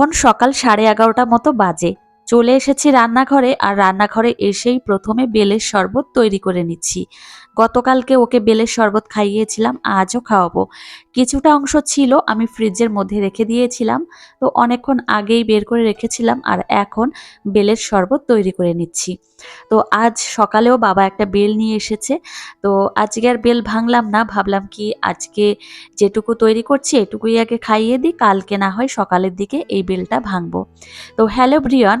এখন সকাল সাড়ে এগারোটা মতো বাজে। চলে এসেছি রান্নাঘরে আর রান্নাঘরে এসেই প্রথমে বেলের শরবত তৈরি করে নিচ্ছি। গতকালকে ওকে বেলের শরবত খাইয়েছিলাম, আজও খাওয়াবো। কিছুটা অংশ ছিল আমি ফ্রিজের মধ্যে রেখে দিয়েছিলাম, তো অনেকক্ষণ আগেই বের করে রেখেছিলাম আর এখন বেলের শরবত তৈরি করে নিচ্ছি। তো আজ সকালেও বাবা একটা বেল নিয়ে এসেছে, তো আজকে আর বেল ভাঙলাম না, ভাবলাম কি আজকে যেটুকু তৈরি করছি এটুকুই আগে খাইয়ে দিই, কালকে না হয় সকালের দিকে এই বেলটা ভাঙবো। তো হ্যালো ব্রিয়ান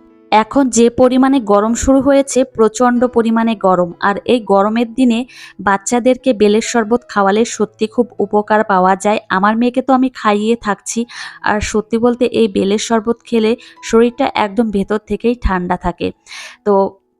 এখন যে পরিমাণে গরম শুরু হয়েছে, প্রচণ্ড পরিমাণে গরম। আর এই গরমের দিনে বাচ্চাদেরকে বেলের শরবত খাওয়ালে সত্যি খুব উপকার পাওয়া যায়। আমার মেয়েকে তো আমি খাইয়ে থাকছি। আর সত্যি বলতে এই বেলের শরবত খেলে শরীরটা একদম ভেতর থেকেই ঠান্ডা থাকে। তো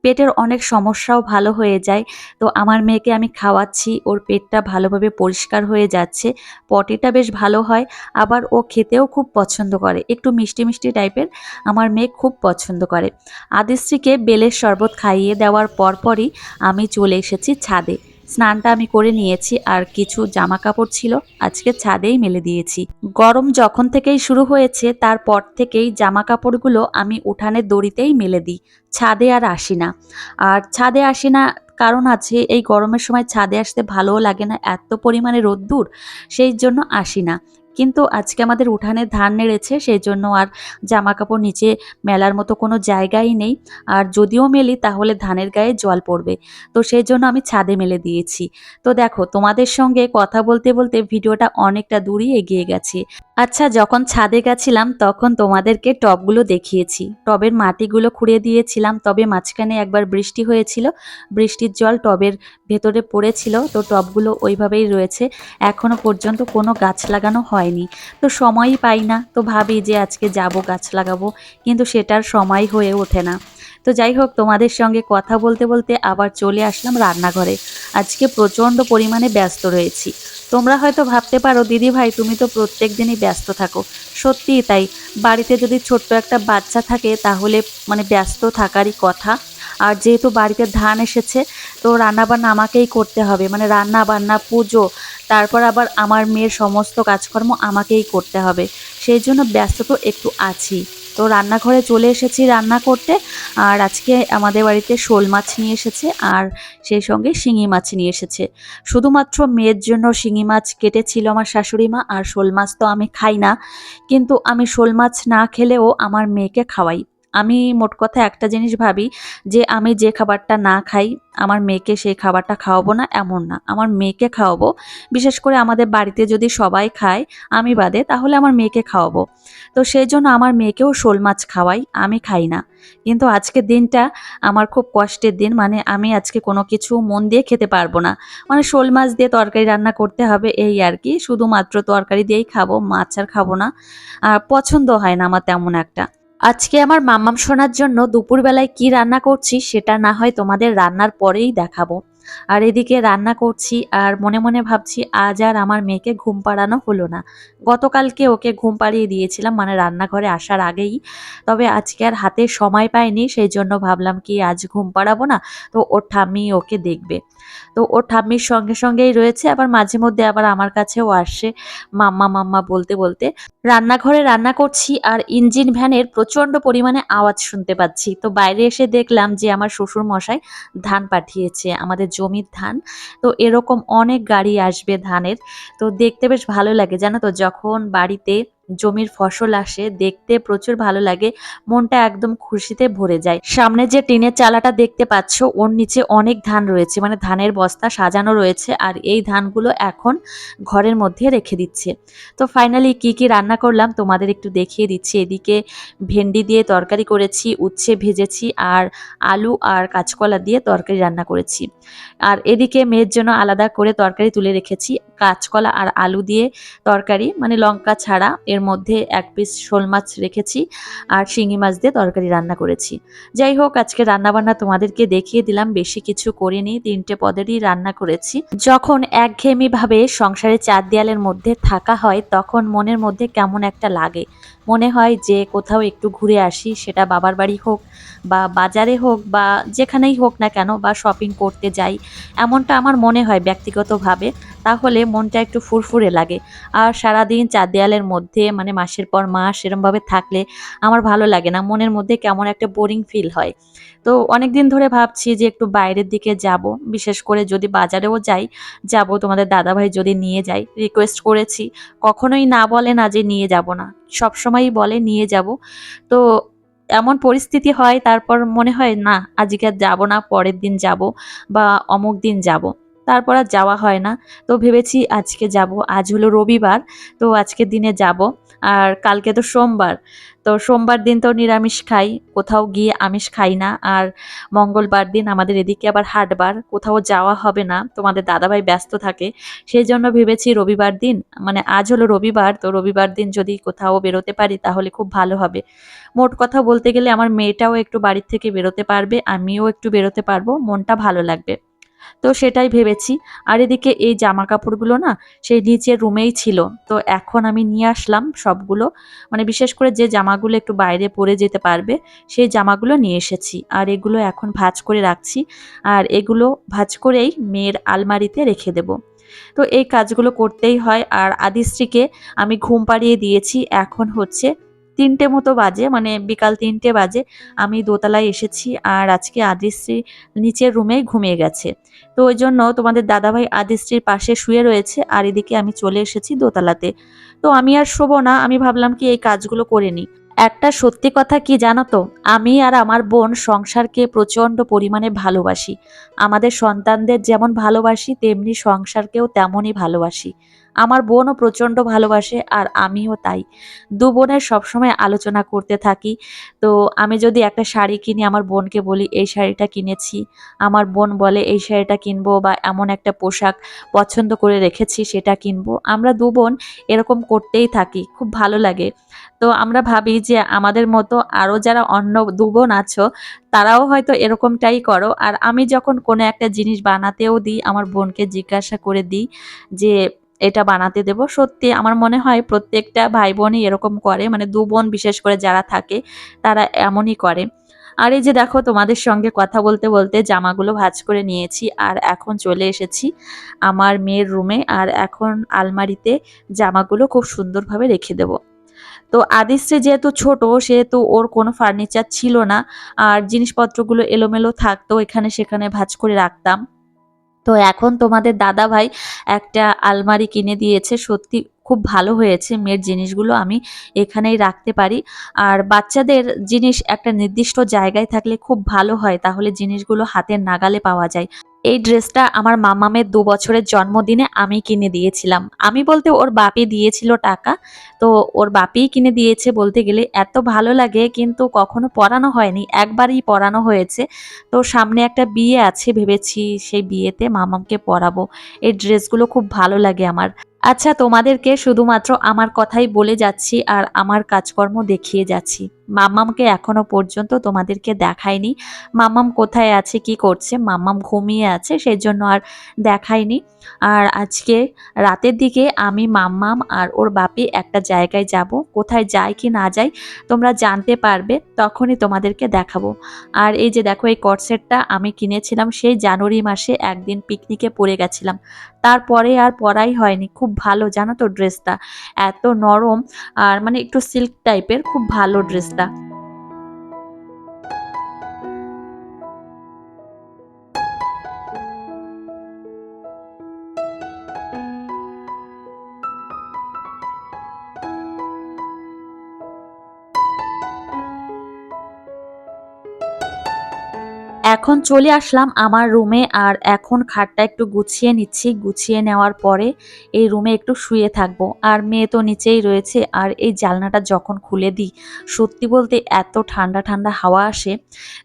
পেটের অনেক সমস্যাও ভালো হয়ে যায়। তো আমার মেয়েকে আমি খাওয়াচ্ছি, ওর পেটটা ভালোভাবে পরিষ্কার হয়ে যাচ্ছে, পটিটা বেশ ভালো হয়, আবার ও খেতেও খুব পছন্দ করে। একটু মিষ্টি মিষ্টি টাইপের আমার মেয়ে খুব পছন্দ করে। আদিশ্রীকে বেলের শরবত খাইয়ে দেওয়ার পরপরই আমি চলে এসেছি ছাদে। স্নানটা আমি করে নিয়েছি আর কিছু জামা কাপড় ছিল, আজকে ছাদেই মেলে দিয়েছি। গরম যখন থেকেই শুরু হয়েছে, তারপর থেকেই জামা কাপড়গুলো আমি উঠানের দড়িতেই মেলে দিই। ছাদে আর আসি না। আর ছাদে আসি না কারণ আছে, এই গরমের সময় ছাদে আসতে ভালোও লাগে না, এত পরিমাণে রোদ্দুর, সেই জন্য আসি না। কিন্তু আজকে আমাদের উঠানে ধান নেড়েছে সেই জন্য আর জামা কাপড় নিচে মেলার মতো কোনো জায়গাই নেই। আর যদিও মেলি, তাহলে ধানের গায়ে জল পড়বে। তো সেই জন্য আমি ছাদে মেলে দিয়েছি। তো দেখো, তোমাদের সঙ্গে কথা বলতে বলতে ভিডিওটা অনেকটা দূরই এগিয়ে গেছে। আচ্ছা যখন ছাদে গেছিলাম, তখন তোমাদেরকে টবগুলো দেখিয়েছি। টবের মাটিগুলো খুঁড়ে দিয়েছিলাম, তবে মাঝখানে একবার বৃষ্টি হয়েছিল। বৃষ্টির জল টবের ভেতরে পড়েছিল, তো টবগুলো ওইভাবেই রয়েছে। এখনও পর্যন্ত কোনো গাছ লাগানো হয়নি তো সময়ই পাই না। তো ভাবি যে আজকে যাব, গাছ লাগাবো। কিন্তু সেটার সময় হয়ে ওঠে না। তো যাই হোক, তোমাদের সঙ্গে কথা বলতে বলতে আবার চলে আসলাম রান্নাঘরে। আজকে প্রচণ্ড পরিমাণে ব্যস্ত রয়েছি। তোমরা হয়তো ভাবতে পারো, দিদি ভাই, তুমি তো প্রত্যেক দিনই ব্যস্ত থাকো। সত্যিই তাই। বাড়িতে যদি ছোট্ট একটা বাচ্চা থাকে, তাহলে মানে ব্যস্ত থাকারই কথা। আর যেহেতু বাড়িতে ধান এসেছে, তো রান্না বান্না আমাকেই করতে হবে। মানে রান্না বান্না পুজো, তারপর আবার আমার মেয়ের সমস্ত কাজকর্ম আমাকেই করতে হবে। সেই জন্য ব্যস্ত তো একটু আছি। তো রান্নাঘরে চলে এসেছি রান্না করতে। আর আজকে আমাদের বাড়িতে শোল মাছ নিয়ে এসেছে আর সেই সঙ্গে শিঙি মাছ নিয়ে এসেছে। শুধুমাত্র মেয়ের জন্য শিঙি মাছ কেটেছিল আমার শাশুড়ি মা, আর শোল মাছ তো আমি খাই না। কিন্তু আমি শোল মাছ না খেলেও আমার মেয়েকে খাওয়াই। আমি মোট কথা একটা জিনিস ভাবি যে আমি যে খাবারটা না খাই, আমার মেয়েকে সেই খাবারটা খাওয়াবো না এমন না। আমার মেয়েকে খাওয়াবো। বিশেষ করে আমাদের বাড়িতে যদি সবাই খায়, আমি বাদে, তাহলে আমার মেয়েকে খাওয়াবো। তো সেই জন্য আমার মেয়েকেও শোল মাছ খাওয়াই, আমি খাই না। কিন্তু আজকের দিনটা আমার খুব কষ্টের দিন মানে আমি আজকে কোনো কিছু মন দিয়ে খেতে পারব না। মানে শোল মাছ দিয়ে তরকারি রান্না করতে হবে, এই আর কি। শুধুমাত্র তরকারি দিয়েই খাব, মাছ আর খাব না। আর পছন্দ হয় না আমার তেমন একটা। আজকে আমার মাম্মাম শোনার জন্য দুপুরবেলায় কি রান্না করছি সেটা না হয় তোমাদের রান্নার পরেই দেখাবো। আর এদিকে রান্না করছি আর মনে মনে ভাবছি আজ আর আমার মেয়েকে ঘুম পাড়ানো হলো না। গতকালকে ওকে ঘুম পাড়িয়ে দিয়েছিলাম মানে রান্নাঘরে আসার আগেই। তবে আজকে আর হাতে সময় পাইনি সেই জন্য ভাবলাম কি আজ ঘুম পাড়াবো না? তো ওর ঠাম্মি ওকে দেখবে। তো ওর ঠাম্মির সঙ্গে সঙ্গেই রয়েছে, আবার মাঝে মধ্যে আবার আমার কাছেও আসে মাম্মা মাম্মা বলতে বলতে। রান্নাঘরে রান্না করছি আর ইঞ্জিন ভ্যানের প্রচণ্ড পরিমাণে আওয়াজ শুনতে পাচ্ছি। তো বাইরে এসে দেখলাম যে আমার শ্বশুর মশাই ধান পাঠিয়েছে আমাদের জমির ধান। তো এরকম অনেক গাড়ি আসবে ধানের। তো দেখতে বেশ ভালো লাগে, জানো তো? যখন বাড়িতে জমির ফসল আসে, দেখতে প্রচুর ভালো লাগে, মনটা একদম খুশিতে ভরে যায়। সামনে যে টিনের চালাটা দেখতে পাচ্ছ, ওর নিচে অনেক ধান রয়েছে মানে ধানের বস্তা সাজানো রয়েছে, আর এই ধানগুলো এখন ঘরের মধ্যে রেখে দিচ্ছে। তো ফাইনালি কি কি রান্না করলাম, তোমাদের একটু দেখিয়ে দিচ্ছি। এদিকে ভেন্ডি দিয়ে তরকারি করেছি, উচ্ছে ভেজেছি, আর আলু আর কাঁচকলা দিয়ে তরকারি রান্না করেছি। আর এদিকে মেয়ের জন্য আলাদা করে তরকারি তুলে রেখেছি, কাঁচকলা আর আলু দিয়ে তরকারি মানে লঙ্কা ছাড়া, এর মধ্যে এক পিস শোল মাছ রেখেছি আর শিঙি মাছ দিয়ে তরকারি রান্না করেছি। যাই হোক, আজকে রান্নাবান্না তোমাদেরকে দেখিয়ে দিলাম, বেশি কিছু করিনি, তিনটে পদেরই রান্না করেছি। যখন একঘেয়েমি ভাবে সংসারে চার দেয়ালের মধ্যে থাকা হয়, তখন মনের মধ্যে কেমন একটা লাগে। মনে হয় যে কোথাও একটু ঘুরে আসি, সেটা বাবার বাড়ি হোক বা বাজারে হোক বা যেখানেই হোক না কেন বা শপিং করতে যাই, এমনটা আমার মনে হয় ব্যক্তিগতভাবে। তাহলে মনটা একটু ফুরফুরে লাগে। আর সারাদিন চার দেয়ালের মধ্যে মানে মাসের পর মাস এরমভাবে থাকলে আমার ভালো লাগে না। মনের মধ্যে কেমন একটা বোরিং ফিল হয়। তো অনেক দিন ধরে ভাবছি যে একটু বাইরের দিকে যাব। বিশেষ করে যদি বাজারেও যাই, যাব তোমাদের দাদাভাই যদি নিয়ে যাই রিকোয়েস্ট করেছি। কখনোই না বলে না যে নিয়ে যাব না। সবসময়ই বলে, নিয়ে যাব। তো এমন পরিস্থিতি হয়, তারপর মনে হয়, না, আজকে আর যাব না, পরের দিন যাব বা অমুক দিন যাব। তারপর আর যাওয়া হয় না। তো ভেবেছি আজকে যাব। আজ হলো রবিবার, তো আজকের দিনে যাব। আর কালকে তো সোমবার তো সোমবার দিন তো নিরামিষ খাই, কোথাও গিয়ে আমিষ খাই না। আর মঙ্গলবার দিন আমাদের এদিকে আবার হাটবার, কোথাও যাওয়া হবে না, তোমাদের দাদাভাই ব্যস্ত থাকে। সেই জন্য ভেবেছি রবিবার দিন মানে আজ হলো রবিবার, তো রবিবার দিন যদি কোথাও বেরোতে পারি তাহলে খুব ভালো হবে। মোট কথা বলতে গেলে আমার মেয়েটাও একটু বাড়ির থেকে বেরোতে পারবে, আমিও একটু বেরোতে পারব, মনটা ভালো লাগবে। তো সেটাই ভেবেছি। আর এদিকে এই জামা কাপড়গুলো না সেই নিচের রুমেই ছিল। তো এখন আমি নিয়ে আসলাম সবগুলো। মানে বিশেষ করে যে জামাগুলো একটু বাইরে পরে যেতে পারবে, সেই জামাগুলো নিয়ে এসেছি। আর এগুলো এখন ভাজ করে রাখছি। আর এগুলো ভাঁজ করেই মেয়ের আলমারিতে রেখে দেব। তো এই কাজগুলো করতেই হয়। আর আদিশ্রীকে আমি ঘুম পাড়িয়ে দিয়েছি। এখন হচ্ছে তিনটে মতো বাজে মানে বিকাল তিনটে বাজে। আমি দোতলায় এসেছি আর আজকে আদিশ্রী নিচের রুমেই ঘুমিয়ে গেছে। তো ওই জন্য তোমাদের দাদাভাই আদিশ্রীর পাশে শুয়ে রয়েছে আর এদিকে আমি চলে এসেছি দোতলাতে। তো আমি আর শোবো না, আমি ভাবলাম কি এই কাজগুলো করে নিই। একটা সত্যি কথা কি জানো তো? আমি আর আমার বোন সংসারকে প্রচণ্ড পরিমাণে ভালোবাসি। আমাদের সন্তানদের যেমন ভালোবাসি, তেমনি সংসারকেও তেমনই ভালোবাসি। আমার বোনও প্রচণ্ড ভালোবাসে আর আমিও তাই। দু বোনের সবসময় আলোচনা করতে থাকি। তো আমি যদি একটা শাড়ি কিনি, আমার বোনকে বলি, এই শাড়িটা কিনেছি। আমার বোন বলে, এই শাড়িটা কিনবো বা এমন একটা পোশাক পছন্দ করে রেখেছি, সেটা কিনবো। আমরা দু বোন এরকম করতেই থাকি, খুব ভালো লাগে। তো আমরা ভাবি যে আমাদের মতো আরও যারা অন্য দু বোন আছো, তারাও হয়তো এরকমটাই করো। আর আমি যখন কোনো একটা জিনিস বানাতেও দিই, আমার বোনকে জিজ্ঞাসা করে দিই যে এটা বানাতে দেব। সত্যি আমার মনে হয় প্রত্যেকটা ভাই বোনই এরকম করে মানে দু বোন বিশেষ করে যারা থাকে, তারা এমনই করে। আর এই যে দেখো তোমাদের সঙ্গে কথা বলতে বলতে জামাগুলো ভাঁজ করে নিয়েছি আর এখন চলে এসেছি আমার মেয়ের রুমে আর এখন আলমারিতে জামাগুলো খুব সুন্দরভাবে রেখে দেবো। তো আদিশ্রী যেহেতু ছোট, সেহেতু ওর কোনো ফার্নিচার ছিল না, আর জিনিসপত্রগুলো এলোমেলো থাকতো, এখানে সেখানে ভাঁজ করে রাখতাম। তো এখন তোমাদের দাদা ভাই একটা আলমারি কিনে দিয়েছে। সত্যি খুব ভালো হয়েছে, মেয়ের জিনিসগুলো আমি এখানেই রাখতে পারি। আর বাচ্চাদের জিনিস একটা নির্দিষ্ট জায়গায় থাকলে খুব ভালো হয়, তাহলে জিনিসগুলো হাতের নাগালে পাওয়া যায়। এই ড্রেসটা আমার মামামের দু বছরের জন্মদিনে আমি কিনে দিয়েছিলাম। আমি বলতে ওর বাপি দিয়েছিল টাকা। তো ওর বাপিই কিনে দিয়েছে বলতে গেলে এত ভালো লাগে কিন্তু কখনো পরানো হয়নি, একবারই পরানো হয়েছে। তো সামনে একটা বিয়ে আছে ভেবেছি, সেই বিয়েতে মামামকে পরাবো। এই ড্রেসগুলো খুব ভালো লাগে আমার। আচ্ছা তোমাদেরকে শুধুমাত্র আমার কথাই বলে যাচ্ছি আর আমার কাজকর্ম দেখিয়ে যাচ্ছি। মাম্মামকে এখনও পর্যন্ত তোমাদেরকে দেখায়নি মাম্মাম কোথায় আছে, কি করছে? মাম্মাম ঘুমিয়ে আছে সেই জন্য আর দেখাইনি। আর আজকে রাতের দিকে আমি মাম্মাম আর ওর বাপি একটা জায়গায় যাব। কোথায় যায় কি না যায় তোমরা জানতে পারবে, তখনই তোমাদেরকে দেখাবো। আর এই যে দেখো, এই কটসেটটা আমি কিনেছিলাম সেই জানুয়ারি মাসে একদিন পিকনিকে পরে গেছিলাম। তারপরে আর পরাই হয়নি। খুব ভালো, জানো তো ড্রেসটা। এত নরম আর মানে একটু সিল্ক টাইপের, খুব ভালো ড্রেসটা। এখন চলে আসলাম আমার রুমে আর এখন খাটটা একটু গুছিয়ে নিচ্ছি। গুছিয়ে নেওয়ার পরে এই রুমে একটু শুয়ে থাকব। আর মেয়ে তো নিচেই রয়েছে, আর এই জালনাটা যখন খুলে দিই, সত্যি বলতে এত ঠান্ডা ঠান্ডা হাওয়া আসে।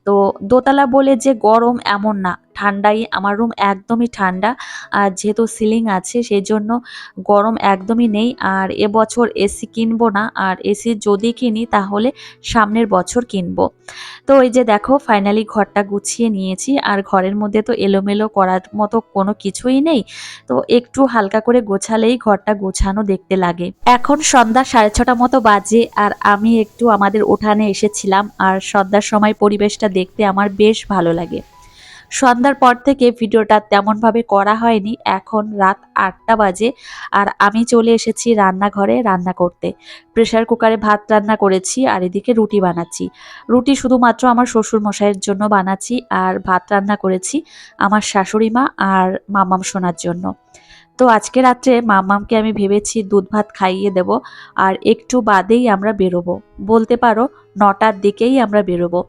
তো দোতলা বলে যে গরম এমন না ঠান্ডাই, আমার রুম একদমই ঠান্ডা আর যেহেতু সিলিং আছে সেই জন্য গরম একদমই নেই আর এবছর এসি কিনবো না আর এসি যদি কিনি তাহলে সামনের বছর কিনবো। তো এই যে দেখো ফাইনালি ঘরটা গুছিয়ে নিয়েছি আর ঘরের মধ্যে তো এলোমেলো করার মতো কোনো কিছুই নেই। তো একটু হালকা করে গোছালেই ঘরটা গোছানো দেখতে লাগে। এখন সন্ধ্যা সাড়ে ছটা মতো বাজে আর আমি একটু আমাদের উঠানে এসেছিলাম আর সন্ধ্যার সময় পরিবেশটা দেখতে আমার বেশ ভালো লাগে। সন্ধ্যার পর থেকে ভিডিওটা তেমনভাবে করা হয়নি। এখন রাত আটটা বাজে আর আমি চলে এসেছি রান্নাঘরে রান্না করতে। প্রেশার কুকারে ভাত রান্না করেছি আর এদিকে রুটি বানাচ্ছি। রুটি শুধুমাত্র আমার শ্বশুর মশাইয়ের জন্য বানাচ্ছি আর ভাত রান্না করেছি আমার শাশুড়ি মা আর মামাম শোনার জন্য। তো আজকে রাত্রে মামামকে আমি ভেবেছি দুধ ভাত খাইয়ে দেব আর একটু বাদেই আমরা বেরোবো। বলতে পারো নটার দিকেই আমরা বেরোবো।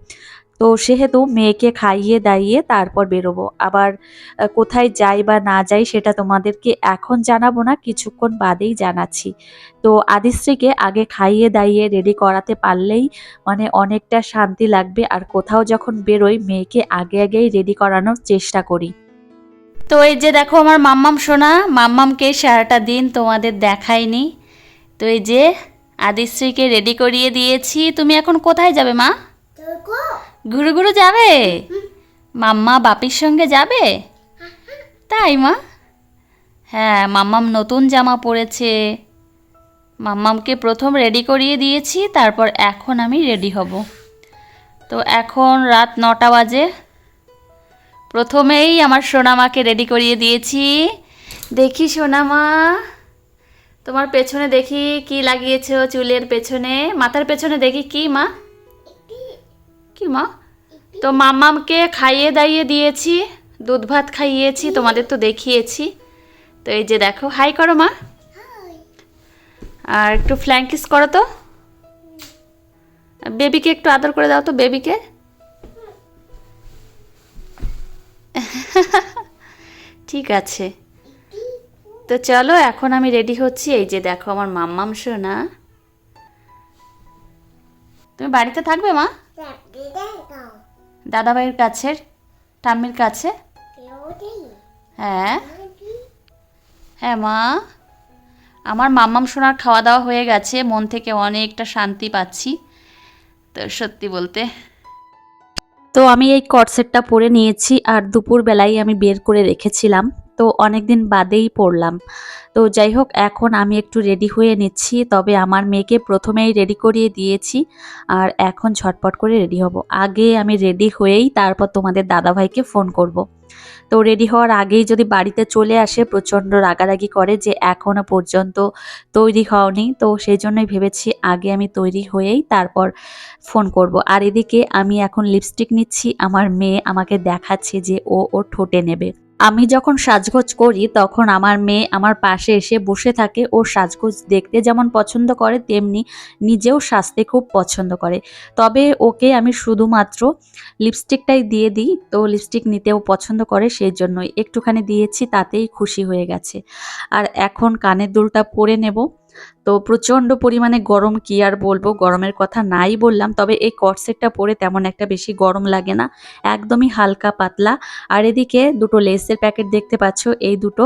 তো সেহেতু মেয়েকে খাইয়ে দাইয়ে তারপর বেরোবো। আবার কোথায় যাই বা না যাই সেটা তোমাদেরকে এখন জানাব না কিছুক্ষণ বাদেই জানাচ্ছি। তো আদিশ্রীকে আগে খাইয়ে দাইয়ে রেডি করাতে পারলেই মানে অনেকটা শান্তি লাগবে আর কোথাও যখন বেরোই মেয়েকে আগে আগেই রেডি করানোর চেষ্টা করি। তো এই যে দেখো আমার মাম্মাম সোনা মাম্মামকে সারাটা দিন তোমাদের দেখায়নি। তো এই যে আদিশ্রীকে রেডি করিয়ে দিয়েছি। তুমি এখন কোথায় যাবে মা? ঘুরু ঘুরু যাবে? মাম্মা বাপির সঙ্গে যাবে? তাই মা? হ্যাঁ মাম্মাম নতুন জামা পরেছে। মাম্মামকে প্রথম রেডি করিয়ে দিয়েছি, তারপর এখন আমি রেডি হব। তো এখন রাত নটা বাজে। প্রথমেই আমার সোনামাকে রেডি করিয়ে দিয়েছি। দেখি সোনামা, তোমার পেছনে দেখি কি লাগিয়েছো চুলের পেছনে? মাথার পেছনে দেখি কি মা? কি, মা? তো মাম্মামকে খাইয়ে দাইয়ে দিয়েছি, দুধ ভাত খাইয়েছি, তোমাদের তো দেখিয়েছি। তো এই যে দেখো, হাই করো, মা। আর একটু ফ্ল্যাঙ্কিস করো তো। বেবিকে একটু আদর করে দাও তো, বেবিকে। ঠিক আছে। তো চলো, এখন আমি রেডি হচ্ছি। এই যে দেখো, আমার মাম্মাম শোনা তুমি বাড়িতে থাকবে, মা? দাদাভাইয়ের কাছের, ঠাম্মির কাছে? হ্যাঁ। হ্যাঁ মা। আমার মাম্মাম সোনার খাওয়া দাওয়া হয়ে গেছে, মন থেকে অনেকটা শান্তি পাচ্ছি, তো সত্যি বলতে। তো আমি এই কটসেটটা পরে নিয়েছি, আর দুপুরবেলায় আমি বের করে রেখেছিলাম। তো অনেক দিন বাদেই পড়লাম। তো যাই হোক এখন আমি একটু রেডি হয়ে নিচ্ছি। তবে আমার মেয়েকে প্রথমেই রেডি করিয়ে দিয়েছি আর এখন ঝটপট করে রেডি হব। আগে আমি রেডি হয়েই তারপর তোমাদের দাদাভাইকে ফোন করব। তো রেডি হওয়ার আগেই যদি বাড়িতে চলে আসে, প্রচণ্ড রাগারাগি করে যে এখনও পর্যন্ত তৈরি হওনি। তো সেই জন্যই ভেবেছি আগে আমি তৈরি হয়েই তারপর ফোন করব। আর এদিকে আমি এখন লিপস্টিক নিচ্ছি। আমার মেয়ে আমাকে দেখাচ্ছে যে ও ওর ঠোঁটে নেবে। আমি যখন সাজগোজ করি, তখন আমার মেয়ে আমার পাশে এসে বসে থাকে। ও সাজগোজ দেখতে যেমন পছন্দ করে, তেমনি নিজেও সাজতে খুব পছন্দ করে। তবে ওকে আমি শুধুমাত্র লিপস্টিকটাই দিয়ে দিই, তো লিপস্টিক নিতেও পছন্দ করে সেই জন্যই একটুখানি দিয়েছি, তাতেই খুশি হয়ে গেছে। আর এখন কানের দুলটা পরে নেব। তো প্রচণ্ড পরিমাণে গরম কি আর বলব? গরমের কথা নাই বললাম তবে এই কটসেটটা পরে তেমন একটা বেশি গরম লাগে না একদমই হালকা পাতলা। আর এদিকে দুটো লেসের প্যাকেট দেখতে পাচ্ছ এই দুটো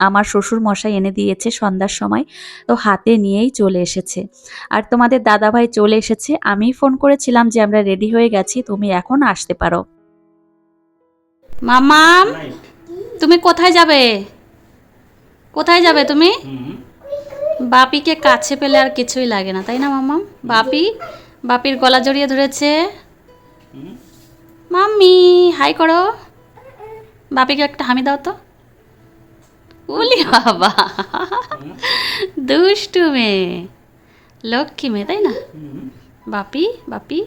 আমার শ্বশুর মশাই এনে দিয়েছে সন্ধ্যার সময় তো হাতে নিয়েই চলে এসেছে। আর তোমাদের দাদাভাই চলে এসেছে আমি ফোন করেছিলাম যে আমরা রেডি হয়ে গেছি তুমি এখন আসতে পারো। মামাম তুমি কোথায় যাবে? কোথায় যাবে তুমি? বাপিকে কাছে পেলে আর কিছুই লাগে না তাই না মামাম? বাপি বাপির গলা জড়িয়ে ধরেছে। মাম্মি হাই করো। বাপিকে একটা হামি দাও তো। উলি বাবা দুষ্টু মেয়ে। লক্ষ্মী মেয়ে তাই না? বাপি বাপি।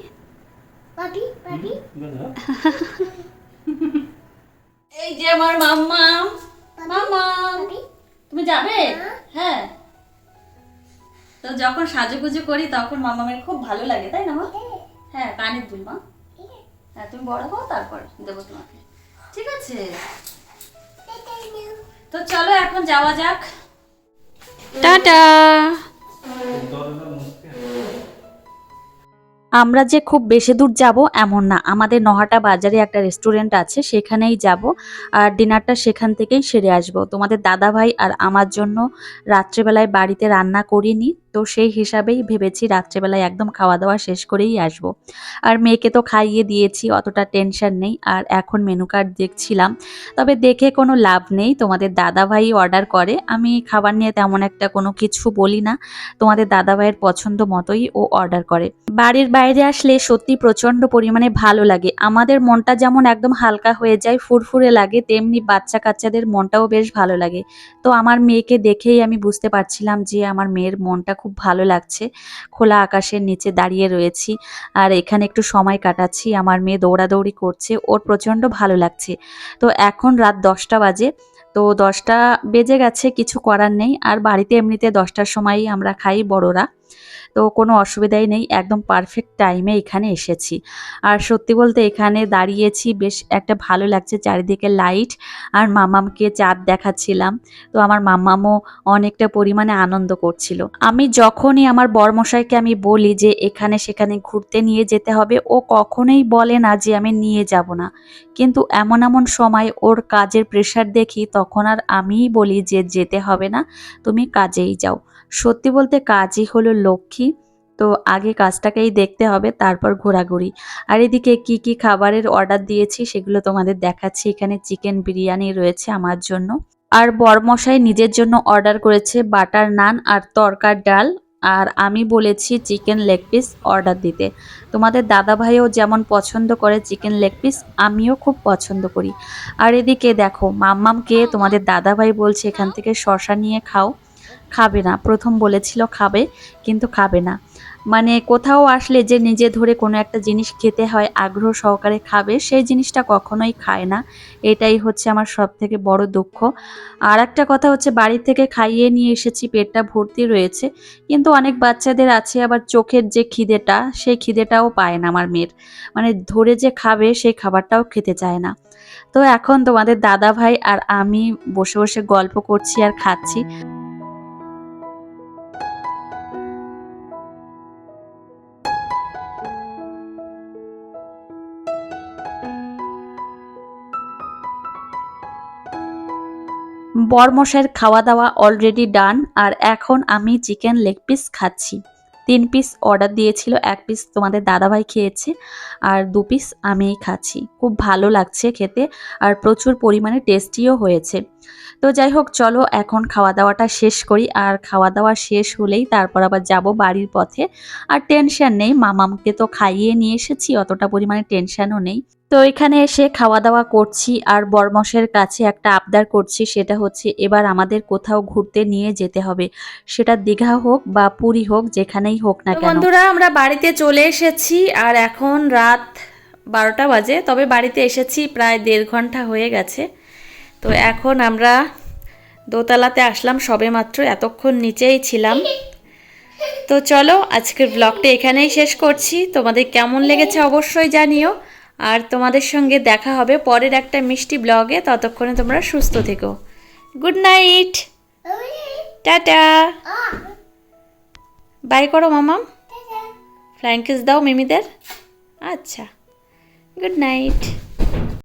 এই যে আমার মাম্মা। মাম্মাম তুমি যাবে? হ্যাঁ। তো যখন সাজুগুজু করি তখন মামামের খুব ভালো লাগে তাই না মা? হ্যাঁ। কানের দুল মা। হ্যাঁ তুমি বড় হও তারপর দেবো তোমাকে। ঠিক আছে? তো চলো এখন যাওয়া যাক। টাটা। আমরা যে খুব বেশি দূর যাব এমন না। আমাদের নহাটা বাজারে একটা রেস্টুরেন্ট আছে সেখানেই যাব আর ডিনারটা সেখান থেকেই সেরে আসব। তোমাদের দাদা ভাই আর আমার জন্য রাত্রেবেলায় বাড়িতে রান্না করিনি। তো সেই হিসাবেই ভেবেছি রাত্রেবেলায় একদম খাওয়া দাওয়া শেষ করেই আসব। আর মেয়েকে তো খাইয়ে দিয়েছি, অতটা টেনশন নেই। আর এখন মেনু কার্ড দেখছিলাম, তবে দেখে কোনো লাভ নেই। তোমাদের দাদা ভাই অর্ডার করে। আমি খাবার নিয়ে তেমন একটা কোনো কিছু বলি না। তোমাদের দাদা ভাইয়ের পছন্দ মতোই ও অর্ডার করে। বাড়ির বাইরে আসলে সত্যি প্রচণ্ড পরিমাণে ভালো লাগে। আমাদের মনটা যেমন একদম হালকা হয়ে যায়, ফুরফুরে লাগে, তেমনি বাচ্চা কাচ্চাদের মনটাও বেশ ভালো লাগে। তো আমার মেয়েকে দেখেই আমি বুঝতে পারছিলাম যে আমার মেয়ের মনটা খুব ভালো লাগছে। খোলা আকাশের নিচে দাঁড়িয়ে রয়েছি আর এখানে একটু সময় কাটাচ্ছি। আমার মেয়ে দৌড়াদৌড়ি করছে, ওর প্রচণ্ড ভালো লাগছে। তো এখন রাত দশটা বাজে, তো দশটা বেজে গেছে, কিছু করার নেই। আর বাড়িতে এমনিতে দশটার সময়ই আমরা খাই বড়রা। তো কোনো অসুবিধাই নেই, একদম পারফেক্ট টাইমে এখানে এসেছি। আর সত্যি বলতে এখানে দাঁড়িয়েছি, বেশ একটা ভালো লাগছে চারিদিকে লাইট আর মামামকে চাঁদ দেখাচ্ছিলাম। তো আমার মামামও অনেকটা পরিমাণে আনন্দ করছিল। আমি যখনই আমার বরমশাইকে আমি বলি যে এখানে সেখানে ঘুরতে নিয়ে যেতে হবে, ও কখনোই বলে না যে আমি নিয়ে যাব না। কিন্তু এমন এমন সময় ওর কাজের প্রেশার দেখি, তখন আর আমিই বলি যে যেতে হবে না, তুমি কাজেই যাও। সত্যি বলতে কাজই হলো লক্ষ্মী। তো আগে কাজটাকেই দেখতে হবে, তারপর ঘোরাঘুরি। আর এদিকে কি কি খাবারের অর্ডার দিয়েছি সেগুলো তোমাদের দেখাচ্ছি। এখানে চিকেন বিরিয়ানি রয়েছে আমার জন্য। আর বরমশাই নিজের জন্য অর্ডার করেছে বাটার নান আর তরকার ডাল। আর আমি বলেছি চিকেন লেগ পিস অর্ডার দিতে। তোমাদের দাদা ভাইও যেমন পছন্দ করে চিকেন লেগ পিস আমিও খুব পছন্দ করি। আর এদিকে দেখো, মাম্মামকে তোমাদের দাদা ভাই বলছে, এখান থেকে শশা নিয়ে খাও। খাবে না। প্রথম বলেছিল খাবে, কিন্তু খাবে না। মানে কোথাও আসলে যে নিজে ধরে কোনো একটা জিনিস খেতে হয়, আগ্রহ সহকারে খাবে, সেই জিনিসটা কখনোই খায় না। এটাই হচ্ছে আমার সব থেকে বড় দুঃখ। আর একটা কথা হচ্ছে, বাড়ি থেকে খাইয়ে নিয়ে এসেছি, পেটটা ভর্তি রয়েছে, কিন্তু অনেক বাচ্চাদের আছে আবার চোখের যে খিদেটা, সেই খিদেটাও পায় না আমার মেয়ের। মানে ধরে যে খাবে, সেই খাবারটাও খেতে চায় না। তো এখন তোমাদের দাদা ভাই আর আমি বসে বসে গল্প করছি আর খাচ্ছি। বরমশাইয়ের খাওয়া দাওয়া অলরেডি ডান আর এখন আমি চিকেন লেগ পিস খাচ্ছি। তিন পিস অর্ডার দিয়েছিল, এক পিস তোমাদের দাদাভাই খেয়েছে, আর দু পিস আমিই খাচ্ছি। খুব ভালো লাগছে খেতে, আর প্রচুর পরিমাণে টেস্টিও হয়েছে। তো যাই হোক, চলো এখন খাওয়া দাওয়াটা শেষ করি, আর খাওয়া দাওয়া শেষ হলেই তারপর আবার যাব বাড়ির পথে। আর টেনশন নেই মামামকে তো খাইয়ে নিয়ে এসেছি, অতটা পরিমাণে টেনশনও নেই। তো এখানে এসে খাওয়া দাওয়া করছি আর বরমশের কাছে একটা আবদার করছি সেটা হচ্ছে এবার আমাদের কোথাও ঘুরতে নিয়ে যেতে হবে। সেটা দীঘা হোক বা পুরী হোক যেখানেই হোক না কেন। বন্ধুরা আমরা বাড়িতে চলে এসেছি আর এখন রাত বারোটা বাজে তবে বাড়িতে এসেছি প্রায় দেড় ঘণ্টা হয়ে গেছে। তো এখন আমরা দোতলাতে আসলাম সবে মাত্র এতক্ষণ নিচেই ছিলাম। তো চলো আজকের ব্লগটা এখানেই শেষ করছি। তোমাদের কেমন লেগেছে অবশ্যই জানিও। আর তোমাদের সঙ্গে দেখা হবে পরের একটা মিষ্টি ব্লগে। ততক্ষণে তোমরা সুস্থ থেকো। Good night tata! বাই করো মামাম। ফ্লাইং কিস দাও মিমিদের। আচ্ছা। Good night